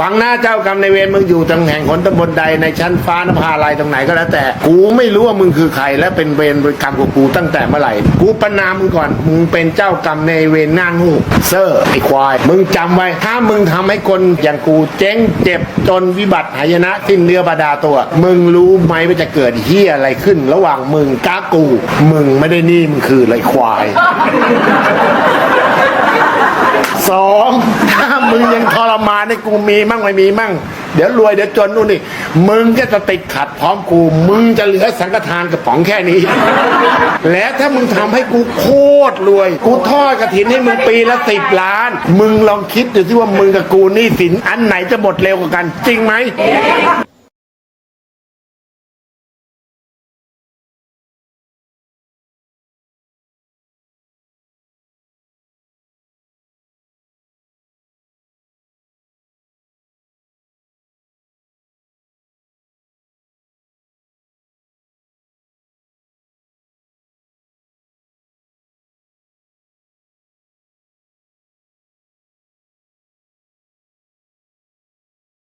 ฟังหน้าเจ้ากรรมในเวรมึงอยู่ตำแหน่งหนตำบลใดในชั้นฟ้านภาลายตรงไหนก็แล้วแต่ กูไม่รู้ว่ามึงคือใครและเป็นเวรกรรมของกูตั้งแต่เมื่อไหร่ กูประนามมึงก่อน มึงเป็นเจ้ากรรมในเวรหน้างูเซอร์ไอควาย มึงจำไว้ ถ้ามึงทำให้คนอย่างกูเจ๊งเจ็บจนวิบัติหายนะสิ้นเนื้อบาดาตัว มึงรู้ไหมว่าจะเกิดเฮียอะไรขึ้น ระหว่างมึงก้ากู มึงไม่ได้นี่มึงคือไรควายสอง มึงยังทรมานให้กูมีมั่งไม่มีมั่ง เดี๋ยวรวยเดี๋ยวจนนู่นนี่ มึงก็จะติดขัดพร้อมกู มึงจะเหลือสังฆทานกระป๋องแค่นี้ และถ้ามึงทำให้กูโคตรรวย กูทอดกระถินให้มึงปีละสิบล้าน มึงลองคิดดูที่ว่ามึงกับกูนี่สินอันไหนจะหมดเร็วกว่ากัน จริงไหม